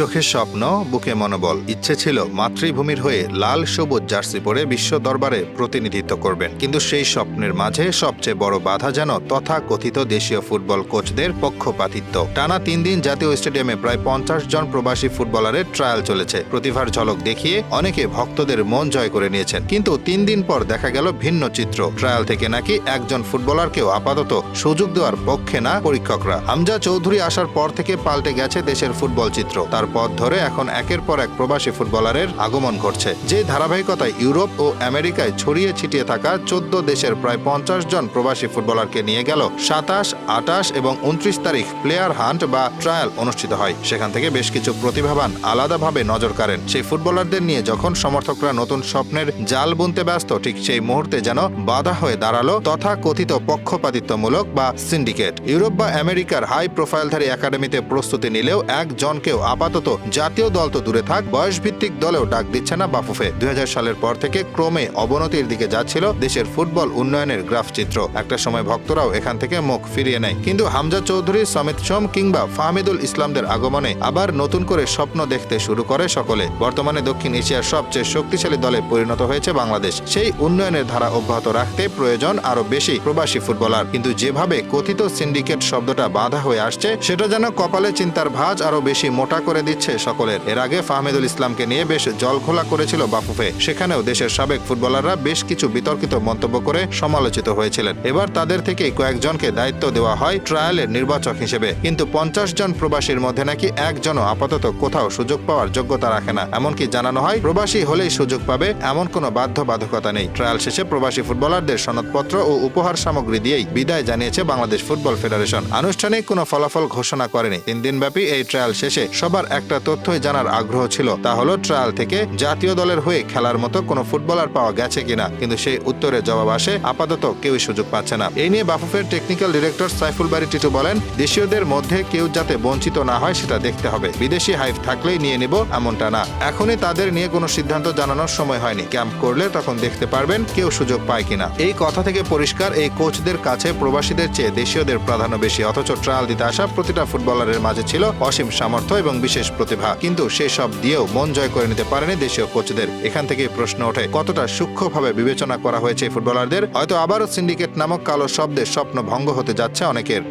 চোখের স্বপ্ন, বুকে মনোবল, ইচ্ছে ছিল মাতৃভূমির হয়ে লাল সবুজ জার্সি পরে বিশ্ব দরবারে প্রতিনিধিত্ব করবেন। কিন্তু সেই স্বপ্নের মাঝে সবচেয়ে বড় বাধা যেন তথা কথিত দেশীয় ফুটবল কোচদের পক্ষপাতিত্ব। টানা তিন দিন জাতীয় স্টেডিয়ামে প্রায় পঞ্চাশ জন প্রবাসী ফুটবলারের ট্রায়াল চলেছে। প্রতিভার ঝলক দেখিয়ে অনেকে ভক্তদের মন জয় করে নিয়েছেন। কিন্তু তিন দিন পর দেখা গেল ভিন্ন চিত্র। ট্রায়াল থেকে নাকি একজন ফুটবলারকেও আপাতত সুযোগ দেওয়ার পক্ষে না পরীক্ষকরা। হামজা চৌধুরী আসার পর থেকে পাল্টে গেছে দেশের ফুটবল চিত্র। তার পথ ধরে এখন একের পর এক প্রবাসী ফুটবলারের আগমন ঘটছে। যে ধারাবাহিকতায় ইউরোপ ও আমেরিকায় ছড়িয়ে ছিটিয়ে থাকা চোদ্দ দেশের প্রায় পঞ্চাশ জন প্রবাসী ফুটবলারকে নিয়ে গেল সাতাশ আটাশ এবং উনত্রিশ তারিখ প্লেয়ার হান্ট বা ট্রায়াল অনুষ্ঠিত হয়। সেখান থেকে বেশ কিছু প্রতিভাবান আলাদাভাবে নজর কাড়েন। সেই ফুটবলারদের নিয়ে যখন সমর্থকরা নতুন স্বপ্নের জাল বুনতে ব্যস্ত, ঠিক সেই মুহূর্তে যেন বাধা হয়ে দাঁড়াল তথা কথিত পক্ষপাতিত্বমূলক বা সিন্ডিকেট। ইউরোপ বা আমেরিকার হাই প্রোফাইলধারী একাডেমিতে প্রস্তুতি নিলেও একজনকেও আপাতত জাতীয় দল তো দূরে থাক, বয়সভিত্তিক দলেও ডাক দিচ্ছে না বাফুফে। দুই হাজার সালের পর থেকে ক্রমে অবনতির দিকে যাচ্ছিল দেশের ফুটবল উন্নয়নের গ্রাফ চিত্র। একটা সময় ভক্তরাও এখান থেকে মুখ ফিরিয়ে নেয়। কিন্তু হামজা চৌধুরী, সমিত সোম কিংবা ফাহমিদুল ইসলামদের আগমনে আবার নতুন করে স্বপ্ন দেখতে শুরু করে সকলে। বর্তমানে দক্ষিণ এশিয়ার সবচেয়ে শক্তিশালী দলে পরিণত হয়েছে বাংলাদেশ। সেই উন্নয়নের ধারা অব্যাহত রাখতে প্রয়োজন আরও বেশি প্রবাসী ফুটবলার। কিন্তু যেভাবে কথিত সিন্ডিকেট শব্দটা বাধা হয়ে আসছে, সেটা যেন কপালে চিন্তার ভাঁজ আরও বেশি মোটা করে দিচ্ছে সকলের। এর আগে ফাহমিদুল ইসলামকে নিয়ে বেশ জলঘোলা করেছিল বাফুফে। সেখানেও দেশের সাবেক ফুটবলাররা বেশ কিছু বিতর্কিত মন্তব্য করে সমালোচিত হয়েছিলেন। এবার তাদের থেকে কয়েকজনকে দায়িত্ব দেওয়া হয় ট্রায়ালের নির্বাচক হিসেবে। কিন্তু পঞ্চাশ জন প্রবাসীর মধ্যে নাকি একজনও আপাতত কোথাও সুযোগ পাওয়ার যোগ্যতা রাখে না। এমনকি জানানো হয়, প্রবাসী হলেই সুযোগ পাবে এমন কোনো বাধ্যবাধকতা নেই। ট্রায়াল শেষে প্রবাসী ফুটবলারদের সনদপত্র ও উপহার সামগ্রী দিয়েই বিদায় জানিয়েছে বাংলাদেশ ফুটবল ফেডারেশন। আনুষ্ঠানিক কোনো ফলাফল ঘোষণা করেনি। তিন দিনব্যাপী এই ট্রায়াল শেষে সবার একটা তথ্যই জানার আগ্রহ ছিল। তা হলো, ট্রায়াল থেকে জাতীয় দলের হয়ে খেলার মতো কোনো ফুটবলার পাওয়া গেছে কিনা, কিন্তু সেই উত্তরের জবাব আসে, আপাতত কেউই সুযোগ পাচ্ছে না। এই নিয়ে বাফুফের টেকনিক্যাল ডিরেক্টর সাইফুল বাড়ি টিটু বলেন, দেশীয়দের মধ্যে কেউ যাতে বঞ্চিত না হয় সেটা দেখতে হবে। বিদেশি হাইফ থাকলেই নিয়ে নিব এমনটা না। এখনই তাদের নিয়ে কোনো সিদ্ধান্ত জানানোর সময় হয়নি। ক্যাম্প করলে তখন দেখতে পারবেন কেউ সুযোগ পায় কিনা। এই কথা থেকে পরিষ্কার, এই কোচদের কাছে প্রবাসীদের চেয়ে দেশীয়দের প্রাধান্য বেশি। অথচ ট্রায়াল দিতে আসা প্রতিটা ফুটবলারের মাঝে ছিল অসীম সামর্থ্য এবং বিশেষ প্রতিভা। কিন্তু সে সব দিয়েও মন জয় করে নিতে পারেনি দেশীয় কোচদের। এখান থেকে প্রশ্ন ওঠে, কতটা সূক্ষ্মভাবে বিবেচনা করা হয়েছে ফুটবলারদের? হয়তো আবারও সিন্ডিকেট নামক কালো শব্দের স্বপ্ন ভঙ্গ হতে যাচ্ছে অনেকের।